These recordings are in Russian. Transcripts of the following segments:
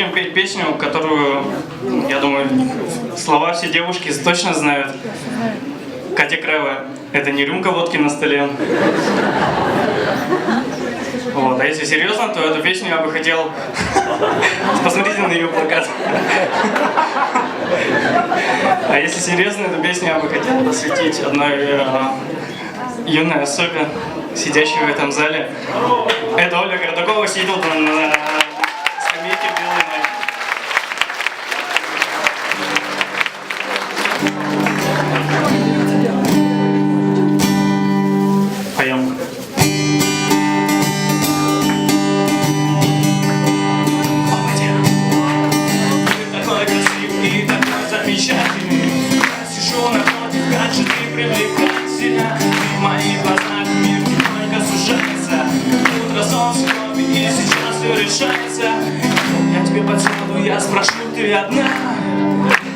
будем петь песню, которую, я думаю, слова все девушки точно знают. Катя Краева. Это не рюмка водки на столе. Вот. А если серьезно, то эту песню я бы хотел... Посмотрите на ее плакат. А если серьезно, эту песню я бы хотел посвятить одной э, юной особе, сидящей в этом зале. Это Оля Гордакова сидит на я спрошу, ты одна.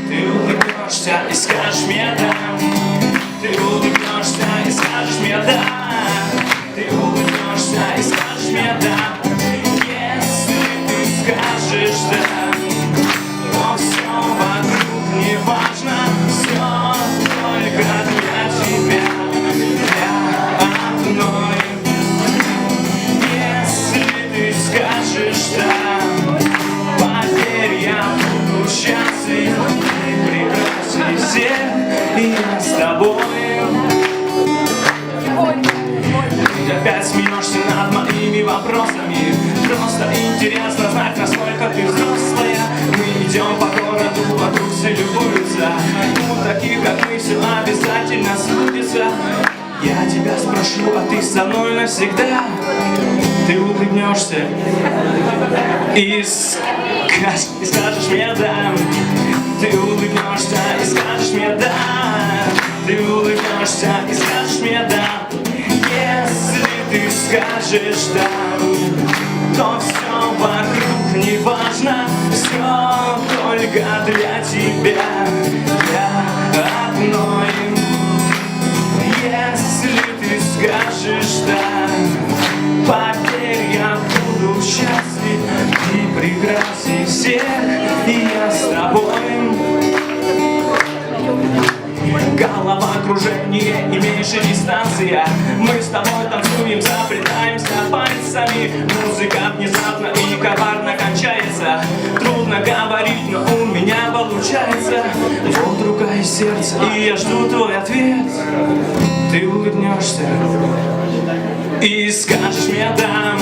Ты улыбнешься и скажешь мне да Ты улыбнешься и я с тобой. Ты опять смеешься над моими вопросами. Просто интересно знать, насколько ты взрослая. Мы идем по городу, вокруг все любуются. У таких, как мы, все обязательно сбудется Я тебя спрошу, а ты со мной навсегда? Ты улыбнешься. И скажешь мне да Ты улыбнешься и скажешь мне да Ты улыбнешься и скажешь мне да Если ты скажешь да То все вокруг не важно Все только для тебя. Для одной. Если ты скажешь да Поверь, я буду счастлив И прекрасней всех Головокружение и меньше дистанция. Мы с тобой танцуем, заплетаемся пальцами. Музыка внезапно и коварно кончается. Трудно говорить, но у меня получается. Вот рука и сердце, и я жду твой ответ. Ты улыбнешься и скажешь мне да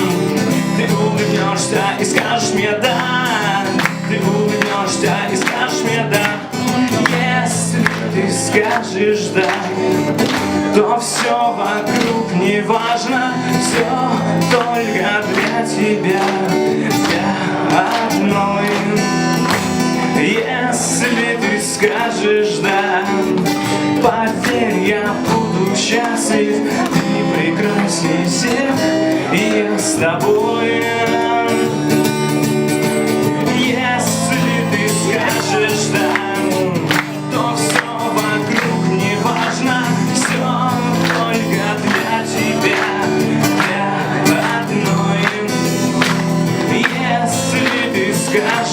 Ты улыбнешься и скажешь мне да Ты улыбнешься и скажешь мне да ты скажешь да То все вокруг не важно Все только для тебя. Для одной. Если ты скажешь да Поверь, я буду счастлив. Ты прекрасней всех И я с тобой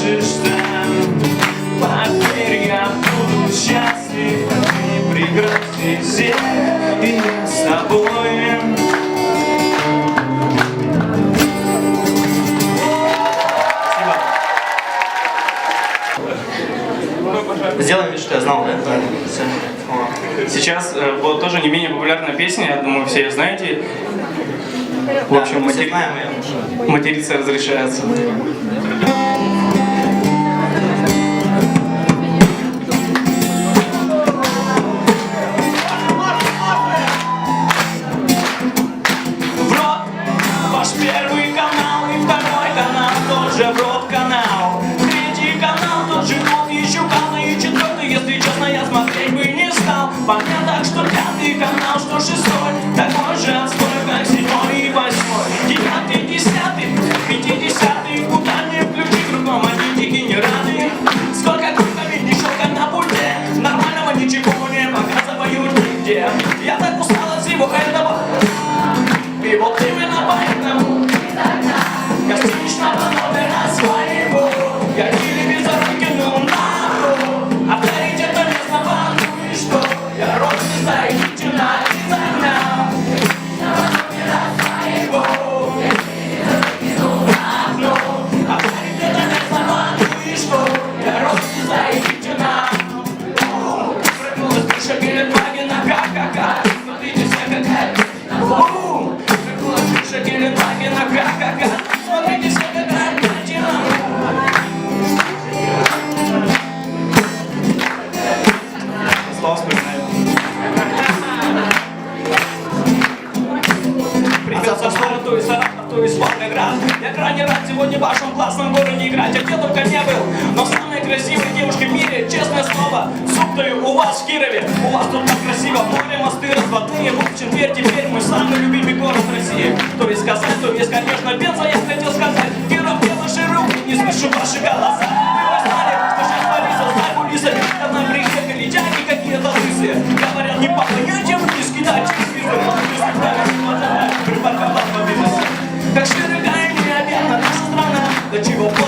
скажешь да Поверь, я буду счастлив Ты прекрасней всех И я с тобой Сделаем вид, что я знал, да? Сейчас э, вот тоже не менее популярная песня, я думаю, все ее знаете. В Да, общем, все матери- материться разрешается. Понятно, что пятый канал, что шестой, такой же отстой, Рок-н-ролл, город, то есть Саратов, то есть Волгоград Я крайне рад сегодня в вашем классном городе играть Я где только не был, но самые красивые девушки в мире Честное слово, зуб даю, у вас в Кирове. У вас тут так красиво, море, мосты разводные В общем, верь теперь, мой самый любимый город Как широкая и необъятна наша страна До чего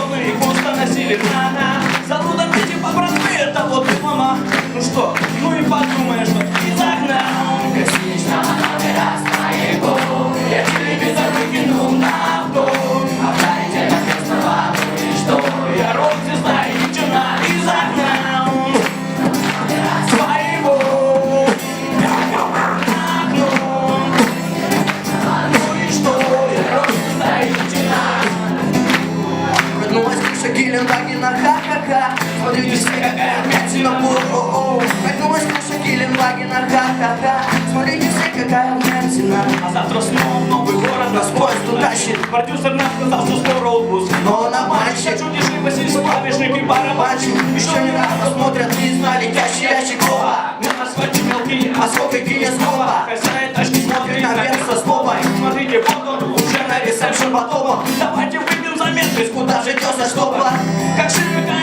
Куша Геленвагена, ха-ха-ха. Смотрите все, какая вмятина, о-о-о Вернулась Геленвагена, ха-ха-ха. Смотрите все, какая вмятина А завтра снова в новый город Нас поезд утащит Продюсер нам сказал, что скоро отпуск Но он обманщик Хочу дешевле Васильевский клавишник и барабанщик еще не рано смотрят не на летящий ящик Опа, На асфальте мелкие а сколько кинескопа Хозяин тачки смотрит Наверх со стопой Смотрите, вот он уже На ресепшн потопом Давайте выпьем меткость Куда же идется штопа Как широка